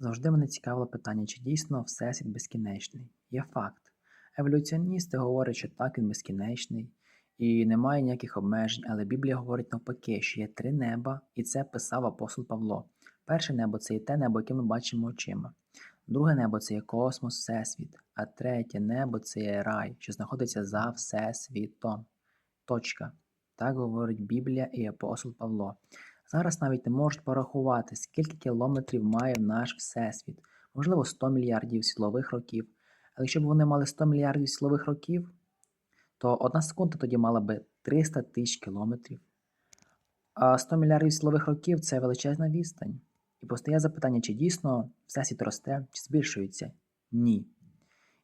Завжди мене цікавило питання, чи дійсно Всесвіт безкінечний. Є факт. Еволюціоністи говорять, що так він безкінечний і немає ніяких обмежень, але Біблія говорить навпаки, що є три неба, і це писав апостол Павло. Перше небо це є те небо, яке ми бачимо очима. Друге небо це є космос, Всесвіт, а третє небо це є рай, що знаходиться за Всесвітом. Точка. Так говорить Біблія і апостол Павло. Зараз навіть не можуть порахувати, скільки кілометрів має наш Всесвіт. Можливо, 100 мільярдів світлових років. Але якщо б вони мали 100 мільярдів світлових років, то одна секунда тоді мала би 300 тисяч кілометрів. А 100 мільярдів світлових років це величезна відстань. І постає запитання, чи дійсно Всесвіт росте, чи збільшується? Ні.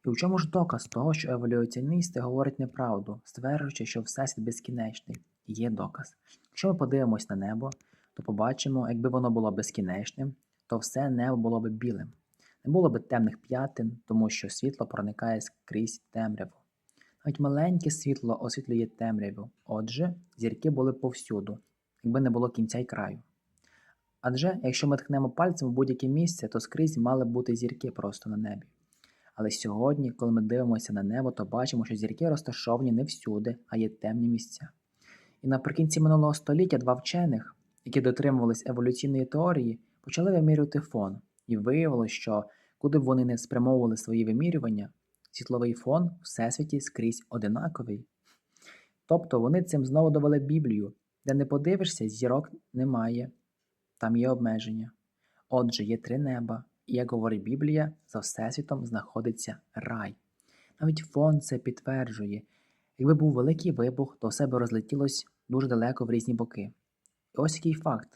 І у чому ж доказ того, що еволюціоністи говорять неправду, стверджуючи, що Всесвіт безкінечний? Є доказ. Якщо ми подивимось на небо, то побачимо, якби воно було безкінечним, то все небо було б білим. Не було б темних п'ятин, тому що світло проникає скрізь темряву. Навіть маленьке світло освітлює темряву, отже, зірки були повсюду, якби не було кінця й краю. Адже якщо ми ткнемо пальцем в будь-яке місце, то скрізь мали бути зірки просто на небі. Але сьогодні, коли ми дивимося на небо, то бачимо, що зірки розташовані не всюди, а є темні місця. І наприкінці минулого століття два вчених, які дотримувались еволюційної теорії, почали вимірювати фон, і виявилось, що куди б вони не спрямовували свої вимірювання, світловий фон у всесвіті скрізь одинаковий. Тобто вони цим знову довели Біблію, де не подивишся, зірок немає, там є обмеження. Отже, є три неба, і, як говорить Біблія, за Всесвітом знаходиться рай. Навіть фон це підтверджує. Якби був великий вибух, то все би розлетілось дуже далеко в різні боки. І ось який факт.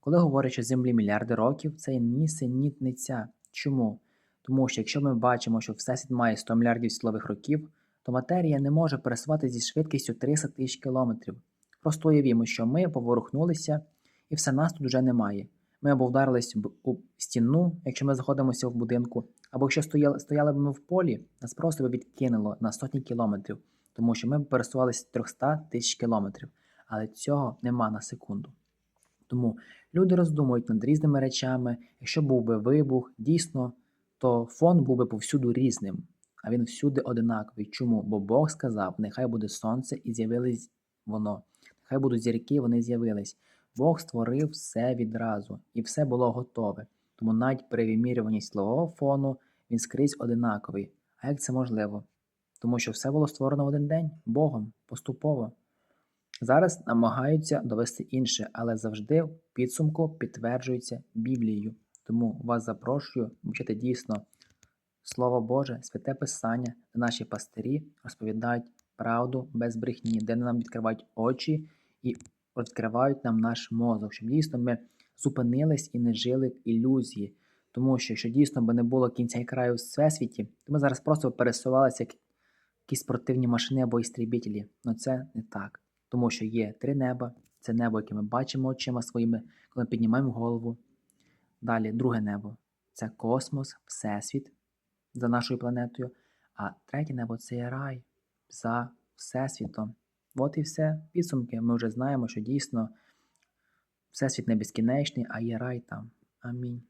Коли говорять, що Землі мільярди років, це нісенітниця. Чому? Тому що якщо ми бачимо, що Всесвіт має 100 мільярдів світлових років, то матерія не може пересуватися зі швидкістю 300 тисяч кілометрів. Просто уявімо, що ми поворухнулися, і все нас тут вже немає. Ми або вдарились у стіну, якщо ми знаходимося в будинку, або якщо стояли, стояли б ми в полі, нас просто би відкинуло на сотні кілометрів, тому що ми б пересувалися 300 тисяч кілометрів, але цього нема на секунду. Тому люди роздумують над різними речами, якщо був би вибух, дійсно, то фон був би повсюду різним, а він всюди одинаковий. Чому? Бо Бог сказав, нехай буде сонце і з'явилось воно, нехай будуть зірки, вони з'явились. Бог створив все відразу, і все було готове. Тому навіть при вимірюванні світлового фону він скрізь одинаковий. А як це можливо? Тому що все було створено в один день Богом, поступово. Зараз намагаються довести інше, але завжди в підсумку підтверджується Біблією. Тому вас запрошую вчити дійсно Слово Боже, святе Писання, де наші пастирі розповідають правду без брехні, де нам відкривають очі і відкривають нам наш мозок, щоб дійсно ми зупинились і не жили в ілюзії. Тому що, якщо дійсно би не було кінця і краю в всесвіті, то ми зараз просто пересувалися як якісь спортивні машини або істрібітелі. Але це не так. Тому що є три неба, це небо, яке ми бачимо очима своїми, коли ми піднімаємо голову. Далі друге небо це космос, Всесвіт за нашою планетою. А третє небо це є рай за Всесвітом. От і все. Підсумки. Ми вже знаємо, що дійсно Всесвіт не безкінечний, а є рай там. Амінь.